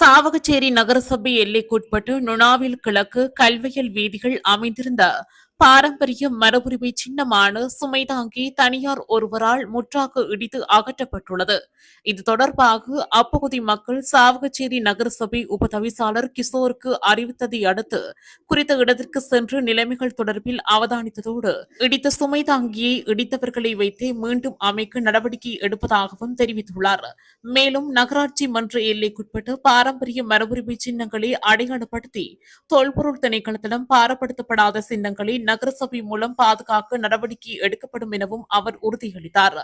சாவகச்சேரி நகரசபை எல்லைக்குட்பட்டு நுணாவில் கிழக்கு கல்வியல் வீதிகள் அமைந்திருந்த பாரம்பரிய மரபுரிமை சின்னமான சுமைதாங்கி தனியார் ஒருவரால் முற்றாக இடித்து அகற்றப்பட்டுள்ளது. இது தொடர்பாக அப்பகுதி மக்கள் சாவகச்சேரி நகரசபை உபதவிசாளர் கிஷோருக்கு அறிவித்ததை அடுத்து குறித்த இடத்திற்கு சென்று நிலைமைகள் தொடர்பில் அவதானித்ததோடு இடித்த சுமைதாங்கியை இடித்தவர்களை வைத்தே மீண்டும் அமைக்க நடவடிக்கை எடுப்பதாகவும் தெரிவித்துள்ளார். மேலும் நகராட்சி மன்ற எல்லைக்குட்பட்டு பாரம்பரிய மரபுரிமை சின்னங்களை அடையாளப்படுத்தி தொல்பொருள் திணைக்களத்திடம் பாரப்படுத்தப்படாத சின்னங்களை நகரசபை மூலம் பாதுகாக்க நடவடிக்கை எடுக்கப்படும் எனவும் அவர் உறுதியளித்தார்.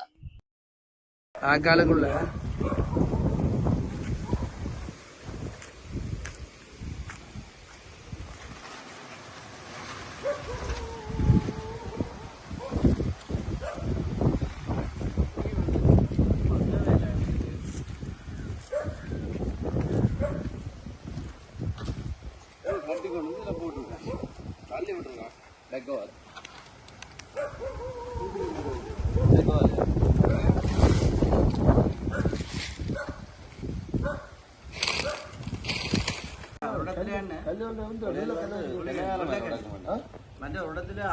ஆக்காலுக்குள்ள தள்ளி விட்டுருங்க டெக்கோவாது മറ്റേ ഉടത്തില്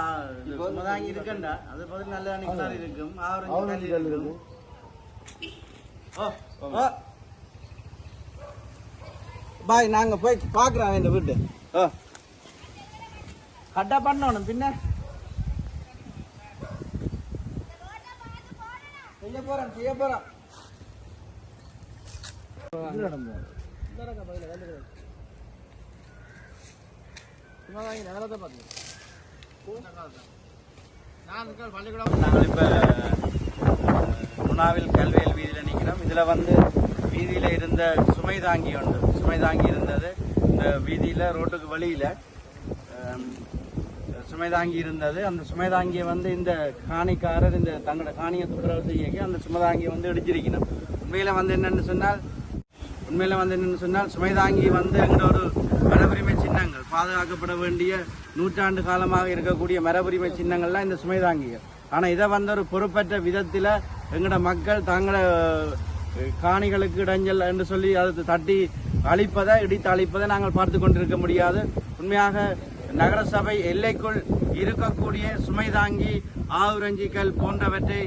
സുമതാങ്ങി ഇരിക്കണ്ട അത് പതിൽ നല്ല നിക്കാർ ഇരിക്കും ആവറേജ് കല്ല് ഇരിക്കും ஓ ஓ பாய் நாங்க போய் பாக்குறோம் இந்த வீட்டு ஓ கட்டா பண்ணணும் பின்ன. செய்ய போறேன் செய்ய போறேன். நாங்கள் இப்போ உணாவில் கல்வியல் வீதியில் நிற்கிறோம். இதில் வந்து வீதியில் இருந்த சுமை தாங்கி உண்டு. சுமை தாங்கி இருந்தது இந்த வீதியில் ரோட்டுக்கு வழியில். சுமை தாங்கி இருந்தது. அந்த சுமைதாங்கியை வந்து இந்த காணிக்காரர் இந்த தங்களோட காணியை துப்புரவு செய்ய அந்த சுமை தாங்கியை வந்து இடிச்சிருக்கணும். உண்மையில் வந்து என்னென்னு சொன்னால் உண்மையில வந்து என்னன்னு சொன்னால் சுமைதாங்கி வந்து எங்களோட ஒரு மரபுரிமை சின்னங்கள் பாதுகாக்கப்பட வேண்டிய நூற்றாண்டு காலமாக இருக்கக்கூடிய மரபுரிமை சின்னங்கள்லாம் இந்த சுமைதாங்கிகள் ஆனால் இதை வந்து ஒரு பொறுப்பற்ற விதத்தில் எங்களோட மக்கள் தங்கள காணிகளுக்கு இடைஞ்சல் என்று சொல்லி அதை தட்டி அழிப்பதை இடித்து அழிப்பதை நாங்கள் பார்த்து கொண்டிருக்க முடியாது. உண்மையாக நகரசபை எல்லைக்குள் இருக்கக்கூடிய சுமைதாங்கி ஆவுரஞ்சிகள் போன்றவற்றை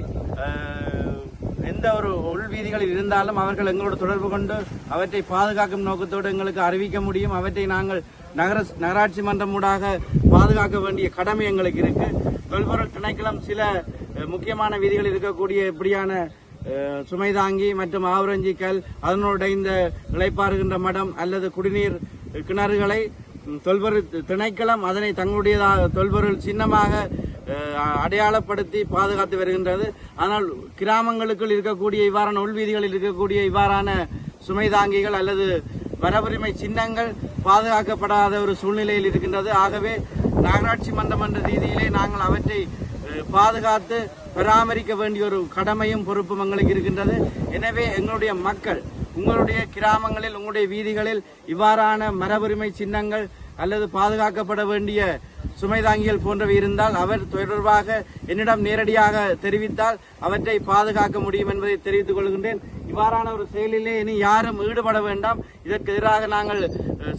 எந்த ஒரு உள்வீதிகளில் இருந்தாலும் அவர்கள் எங்களோடு தொடர்பு கொண்டு அவற்றை பாதுகாக்கும் நோக்கத்தோடு எங்களுக்கு அறிவிக்க முடியும். அவற்றை நாங்கள் நகர நகராட்சி மன்றம் ஊடாக பாதுகாக்க வேண்டிய கடமை எங்களுக்கு இருக்கு. தொல்பொருள் திணைக்களம் சில முக்கியமான வீதிகளில் இருக்கக்கூடிய இப்படியான சுமை சுமைதாங்கி மற்றும் ஆவரஞ்சிக்கல் அதனுடைய இந்த இளைப்பாறுகின்ற மடம் அல்லது குடிநீர் கிணறுகளை தொல்பொருள் திணைக்களம் அதனை தங்களுடைய தொல்பொருள் சின்னமாக அடையாளப்படுத்தி பாதுகாத்து வருகின்றது. ஆனால் கிராமங்களுக்குள் இருக்கக்கூடிய இவ்வாறான உள்வீதிகளில் இருக்கக்கூடிய இவ்வாறான சுமை தாங்கிகள் அல்லது வரவுரிமை சின்னங்கள் பாதுகாக்கப்படாத ஒரு சூழ்நிலையில் இருக்கின்றது. ஆகவே நகராட்சி மன்றம் என்ற ரீதியிலே நாங்கள் அவற்றை பாதுகாத்து பராமரிக்க வேண்டிய ஒரு கடமையும் பொறுப்பும் எங்களுக்கு இருக்கின்றது. எனவே எங்களுடைய மக்கள் உங்களுடைய கிராமங்களில் உங்களுடைய வீதிகளில் இவ்வாறான மரபுரிமை சின்னங்கள் அல்லது பாதுகாக்கப்பட வேண்டிய சுமைதாங்கிகள் போன்றவை இருந்தால் அவர் தொடர்பாக என்னிடம் நேரடியாக தெரிவித்தால் அவற்றை பாதுகாக்க முடியும் என்பதை தெரிவித்துக் கொள்கின்றேன். இவ்வாறான ஒரு செயலிலே இனி யாரும் ஈடுபட வேண்டாம். இதற்கு எதிராக நாங்கள்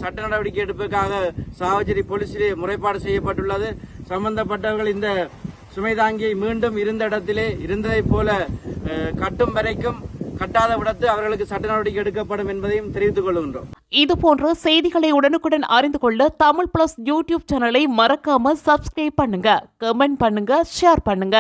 சட்ட நடவடிக்கை எடுப்பதற்காக சாவச்சேரி போலீசிலே முறைப்பாடு செய்யப்பட்டுள்ளது. சம்பந்தப்பட்டவர்கள் இந்த சுமைதாங்கியை மீண்டும் இருந்த இடத்திலே இருந்ததைப் போல கட்டும் வரைக்கும் கட்டாத விடத்து அவர்களுக்கு சட்ட நடவடிக்கை எடுக்கப்படும் என்பதையும் தெரிவித்துக் கொள்கின்றோம். இதுபோன்ற செய்திகளை உடனுக்குடன் அறிந்து கொள்ள தமிழ் பிளஸ் யூடியூப் சேனலை மறக்காம சப்ஸ்கிரைப் பண்ணுங்க கமெண்ட் பண்ணுங்க ஷேர் பண்ணுங்க.